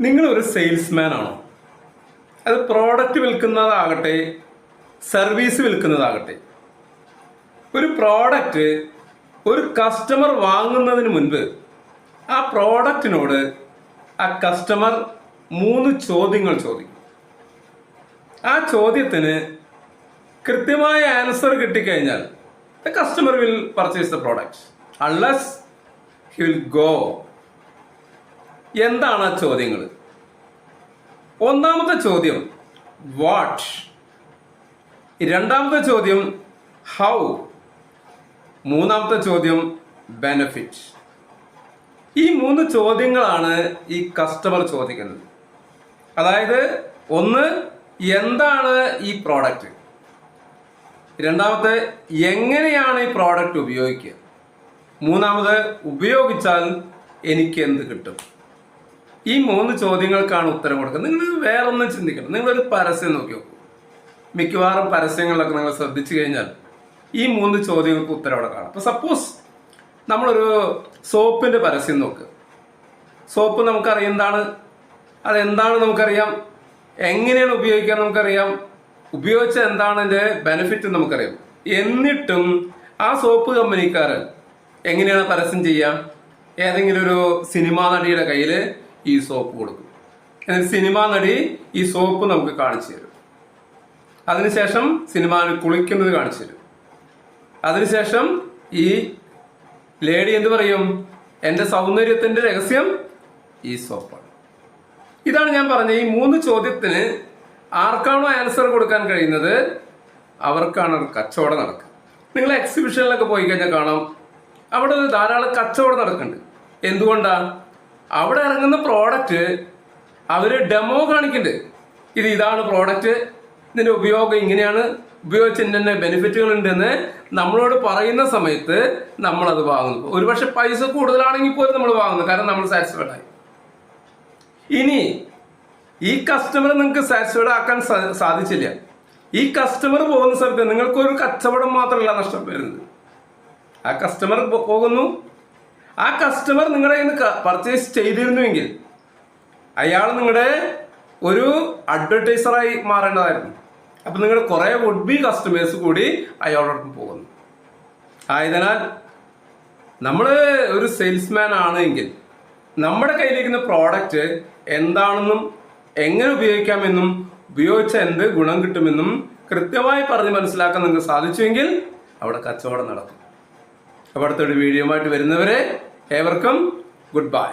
നിങ്ങൾ ഒരു സെയിൽസ്മാൻ ആണോ? അത് പ്രോഡക്റ്റ് വിൽക്കുന്നതാകട്ടെ സർവീസ് വിൽക്കുന്നതാകട്ടെ. ഒരു പ്രോഡക്റ്റ് ഒരു കസ്റ്റമർ വാങ്ങുന്നതിന് മുൻപ് ആ പ്രോഡക്റ്റിനോട് ആ കസ്റ്റമർ മൂന്ന് ചോദ്യങ്ങൾ ചോദിക്കും. ആ ചോദ്യത്തിന് കൃത്യമായ ആൻസർ കിട്ടിക്കഴിഞ്ഞാൽ the customer will purchase the product unless he will go എന്താണ് ആ ചോദ്യങ്ങൾ ഒന്നാമത്തെ ചോദ്യം വാട്ട് രണ്ടാമത്തെ ചോദ്യം ഹൗ മൂന്നാമത്തെ ചോദ്യം ബെനഫിറ്റ് ഈ മൂന്ന് ചോദ്യങ്ങളാണ് ഈ കസ്റ്റമർ ചോദിക്കുന്നത്. അതായത് ഒന്ന് എന്താണ് ഈ പ്രോഡക്റ്റ് രണ്ടാമത്തെ എങ്ങനെയാണ് ഈ പ്രോഡക്റ്റ് ഉപയോഗിക്കുക? മൂന്നാമത് ഉപയോഗിച്ചാൽ എനിക്ക് എന്ത് കിട്ടും? ഈ മൂന്ന് ചോദ്യങ്ങൾക്കാണ് ഉത്തരം കൊടുക്കുന്നത്. നിങ്ങൾ വേറൊന്നും ചിന്തിക്കണം നിങ്ങളൊരു പരസ്യം നോക്കി നോക്കൂ. മിക്കവാറും പരസ്യങ്ങളിലൊക്കെ നിങ്ങൾ ശ്രദ്ധിച്ചു കഴിഞ്ഞാൽ ഈ മൂന്ന് ചോദ്യങ്ങൾക്ക് ഉത്തരം അവിടെ കാണാം. അപ്പൊ സപ്പോസ് നമ്മളൊരു സോപ്പിന്റെ പരസ്യം നോക്ക്. സോപ്പ് നമുക്കറിയാം എന്താണ്? അതെന്താണ് നമുക്കറിയാം? എങ്ങനെയാണ് ഉപയോഗിക്കാൻ നമുക്കറിയാം? ഉപയോഗിച്ച എന്താണ് അതിന്റെ ബെനിഫിറ്റ് നമുക്കറിയാം. എന്നിട്ടും ആ സോപ്പ് കമ്പനിക്കാരൻ എങ്ങനെയാണ് പരസ്യം ചെയ്യുക ഏതെങ്കിലും ഒരു സിനിമാ നടിയുടെ കയ്യിൽ ഈ സോപ്പ് കൊടുക്കും. എന്നിട്ട് സിനിമാ നടി ഈ സോപ്പ് നമുക്ക് കാണിച്ചു തരും. അതിനുശേഷം സിനിമ കുളിക്കുന്നത് കാണിച്ചു തരും. അതിനുശേഷം ഈ ലേഡി എന്ത് പറയും? എന്റെ സൗന്ദര്യത്തിന്റെ രഹസ്യം ഈ സോപ്പാണ്. ഇതാണ് ഞാൻ പറഞ്ഞത്. ഈ മൂന്ന് ചോദ്യത്തിന് ആർക്കാണോ ആൻസർ കൊടുക്കാൻ കഴിയുന്നത്? അവർക്കാണ് കച്ചവടം നടക്കുക നിങ്ങൾ എക്സിബിഷനിലൊക്കെ പോയി കഴിഞ്ഞാൽ കാണാം. അവിടെ ധാരാളം കച്ചവടം നടക്കുന്നുണ്ട്. എന്തുകൊണ്ടാ? അവിടെ ഇറങ്ങുന്ന പ്രോഡക്റ്റ് അവർ ഡെമോ കാണിക്കുന്നുണ്ട്. ഇത് ഇതാണ് പ്രോഡക്റ്റ് ഇതിന്റെ ഉപയോഗം ഇങ്ങനെയാണ്. ഉപയോഗിച്ച് തന്നെ ബെനിഫിറ്റുകൾ ഉണ്ടെന്ന് നമ്മളോട് പറയുന്ന സമയത്ത് നമ്മളത് വാങ്ങുന്നു. ഒരുപക്ഷെ പൈസ കൂടുതലാണെങ്കിൽ പോലും നമ്മൾ വാങ്ങുന്നു. കാരണം നമ്മൾ സാറ്റിസ്ഫൈഡ് ആയി. ഇനി ഈ കസ്റ്റമറെ നിങ്ങൾക്ക് സാറ്റിസ്ഫൈഡ് ആക്കാൻ സാധിച്ചില്ല. ഈ കസ്റ്റമർ പോകുന്ന സ്ഥലത്ത് നിങ്ങൾക്ക് ഒരു കച്ചവടം മാത്രമല്ല നഷ്ടം വരുന്നത്. ആ കസ്റ്റമർ പോകുന്നു. ആ കസ്റ്റമർ നിങ്ങളുടെ കയ്യിൽ നിന്ന് പർച്ചേസ് ചെയ്തിരുന്നുവെങ്കിൽ അയാൾ നിങ്ങളുടെ ഒരു അഡ്വർടൈസറായി മാറേണ്ടതായിരുന്നു. അപ്പം നിങ്ങളുടെ കുറേ വുഡ് ബി കസ്റ്റമേഴ്സ് കൂടി അയാളോടൊപ്പം പോകുന്നു. ആയതിനാൽ നമ്മൾ ഒരു സെയിൽസ്മാൻ ആണെങ്കിൽ നമ്മുടെ കയ്യിലിരിക്കുന്ന പ്രോഡക്റ്റ് എന്താണെന്നും എങ്ങനെ ഉപയോഗിക്കാമെന്നും ഉപയോഗിച്ച എന്ത് ഗുണം കിട്ടുമെന്നും കൃത്യമായി പറഞ്ഞ് മനസ്സിലാക്കാൻ നിങ്ങൾക്ക് സാധിച്ചുവെങ്കിൽ അവിടെ കച്ചവടം നടക്കും. അപ്പോൾ അടുത്തൊരു വീഡിയോ ആയിട്ട് വരുന്നവരെ ഏവർക്കും ഗുഡ് ബൈ